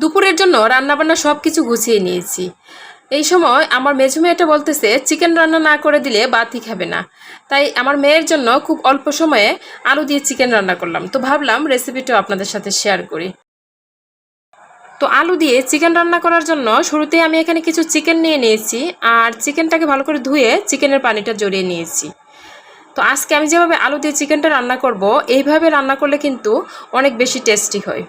দুপুরের জন্য রান্নাবান্না সব কিছু গুছিয়ে নিয়েছি। এই সময় আমার মেঝু মেয়েটা বলতেছে, চিকেন রান্না না করে দিলে বাতি খাবে না। তাই আমার মেয়ের জন্য খুব অল্প সময়ে আলু দিয়ে চিকেন রান্না করলাম। তো ভাবলাম রেসিপিটাও আপনাদের সাথে শেয়ার করি। তো আলু দিয়ে চিকেন রান্না করার জন্য শুরুতে আমি এখানে কিছু চিকেন নিয়ে নিয়েছি আর চিকেনটাকে ভালো করে ধুয়ে চিকেনের পানিটা জড়িয়ে নিয়েছি। তো আজকে আমি যেভাবে আলু দিয়ে চিকেনটা রান্না করব, এইভাবে রান্না করলে কিন্তু অনেক বেশি টেস্টি হয়।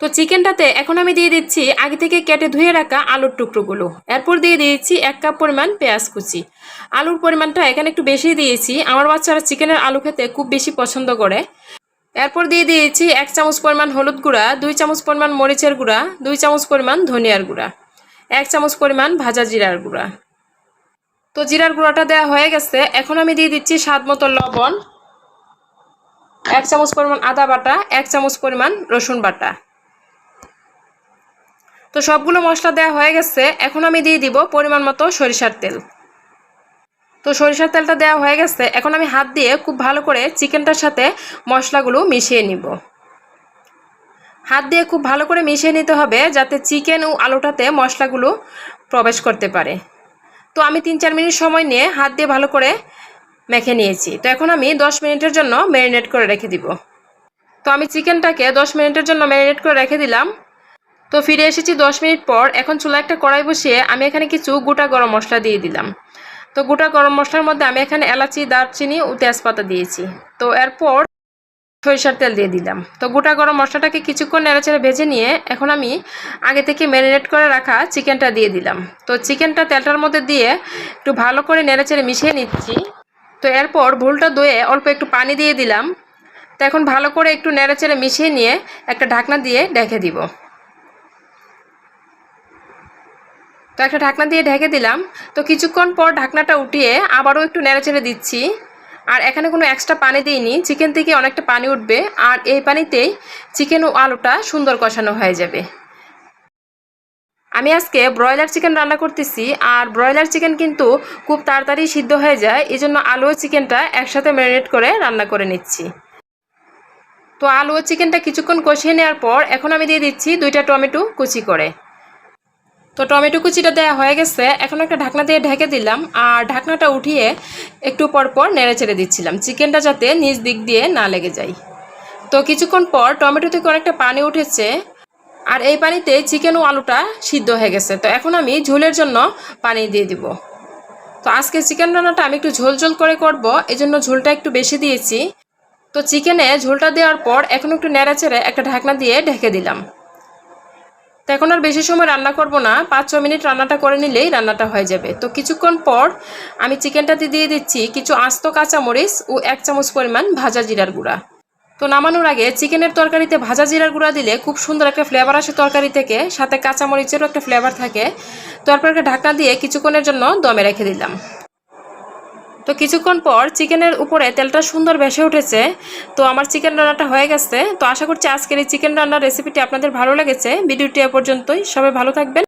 তো চিকেনটাতে এখন আমি দিয়ে দিচ্ছি আগে থেকে কেটে ধুয়ে রাখা আলুর টুকরোগুলো। এরপর দিয়ে দিয়েছি এক কাপ পরিমাণ পেঁয়াজ কুচি। আলুর পরিমাণটা এখানে একটু বেশি দিয়েছি। আমার বাচ্চারা চিকেনের আলু খেতে খুব বেশি পছন্দ করে। এরপর দিয়ে দিয়েছি এক চামচ পরিমাণ হলুদ গুঁড়া, দুই চামচ পরিমাণ মরিচের গুঁড়া, দুই চামচ পরিমাণ ধনিয়ার গুঁড়া, এক চামচ পরিমাণ ভাজা জিরার গুঁড়া। তো জিরার গুঁড়াটা দেওয়া হয়ে গেছে। এখন আমি দিয়ে দিচ্ছি স্বাদ মতো লবণ, এক চামচ পরিমাণ আদা বাটা, এক চামচ পরিমাণ রসুন বাটা। তো সবগুলো মশলা দেওয়া হয়ে গেছে, এখন আমি দিয়ে দিব পরিমাণ মতো সরিষার তেল। তো সরিষার তেলটা দেওয়া হয়ে গেছে, এখন আমি হাত দিয়ে খুব ভালো করে চিকেনটার সাথে মশলাগুলো মিশিয়ে নিব। হাত দিয়ে খুব ভালো করে মিশিয়ে নিতে হবে যাতে চিকেন ও আলুটাতে মশলাগুলো প্রবেশ করতে পারে। তো আমি তিন চার মিনিট সময় নিয়ে হাত দিয়ে ভালো করে মেখে নিয়েছি। তো এখন আমি দশ মিনিটের জন্য ম্যারিনেট করে রেখে দিব। তো আমি চিকেনটাকে দশ মিনিটের জন্য ম্যারিনেট করে রেখে দিলাম। তো ফিরে এসেছি দশ মিনিট পর। এখন চুলা একটা কড়াই বসিয়ে আমি এখানে কিছু গোটা গরম মশলা দিয়ে দিলাম। তো গোটা গরম মশলার মধ্যে আমি এখানে এলাচি, দারচিনি ও তেজপাতা দিয়েছি। তো এরপর সরিষার তেল দিয়ে দিলাম। তো গোটা গরম মশলাটাকে কিছুক্ষণ নেড়েচেড়ে ভেজে নিয়ে এখন আমি আগে থেকে ম্যারিনেট করে রাখা চিকেনটা দিয়ে দিলাম। তো চিকেনটা তেলটার মধ্যে দিয়ে একটু ভালো করে নেড়েচেড়ে মিশিয়ে নিচ্ছি। তো এরপর ভুলটা ধুয়ে অল্প একটু পানি দিয়ে দিলাম। তো এখন ভালো করে একটু নেড়েচেড়ে মিশিয়ে নিয়ে একটা ঢাকনা দিয়ে ঢেকে দিব। তো একটা ঢাকনা দিয়ে ঢেকে দিলাম। তো কিছুক্ষণ পর ঢাকনাটা উঠিয়ে আবারও একটু নেড়েচেড়ে দিচ্ছি। আর এখানে কোনো এক্সট্রা পানি দিইনি। চিকেন থেকে অনেকটা পানি উঠবে। আর এই পানিতেই চিকেন ও আলুটা সুন্দর কষানো হয়ে যাবে। আমি আজকে ব্রয়লার চিকেন রান্না করতেছি। আর ব্রয়লার চিকেন কিন্তু খুব তাড়াতাড়ি সিদ্ধ হয়ে যায়। এই জন্য আলু ও চিকেনটা একসাথে ম্যারিনেট করে রান্না করে নিচ্ছি। তো আলু ও চিকেনটা কিছুক্ষণ কষিয়ে নেওয়ার পর এখন আমি দিয়ে দিচ্ছি দুইটা টমেটো কুচি করে। তো টমেটো কুচিটা দেওয়া হয়ে গেছে। এখন একটা ঢাকনা দিয়ে ঢেকে দিলাম আর ঢাকনাটা উঠিয়ে একটু পর পর নেড়ে চেড়ে দিচ্ছিলাম। চিকেনটা যাতে নিচ দিক দিয়ে না লেগে যায়। তো কিছুক্ষণ পর টমেটো থেকে অনেকটা পানি উঠেছে আর এই পানিতে চিকেন ও আলুটা সিদ্ধ হয়ে গেছে। তো এখন আমি ঝোলের জন্য পানি দিয়ে দিব। তো আজকে চিকেন রান্নাটা আমি একটু ঝোল ঝোল করে করব এই জন্য ঝোলটা একটু বেশি দিয়েছি। তো চিকেনে ঝোলটা দেওয়ার পর এখন একটু নেড়ে চেড়ে একটা ঢাকনা দিয়ে ঢেকে দিলাম। তো এখন আর বেশি সময় রান্না করব না। পাঁচ, ছ মিনিট রান্নাটা করে নিলেই রান্নাটা হয়ে যাবে। তো কিছুক্ষণ পর আমি চিকেনটাতে দিয়ে দিচ্ছি কিছু আস্ত কাঁচামরিচ ও এক চামচ পরিমাণ ভাজা জিরার গুঁড়া। তো নামানোর আগে চিকেনের তরকারিতে ভাজা জিরার গুঁড়া দিলে খুব সুন্দর একটা ফ্লেভার আসে তরকারি থেকে। সাথে কাঁচামরিচেরও একটা ফ্লেভার থাকে। তরকারিকে ঢাকনা দিয়ে কিছুক্ষণের জন্য দমে রেখে দিলাম। তো কিছুক্ষণ পর চিকেনের উপরে তেলটা সুন্দর ভেসে উঠেছে। তো আমার চিকেন রান্নাটা হয়ে গেছে। তো আশা করছি আজকের এই চিকেন রান্নার রেসিপিটি আপনাদের ভালো লেগেছে। ভিডিওটি এ পর্যন্তই। সবাই ভালো থাকবেন।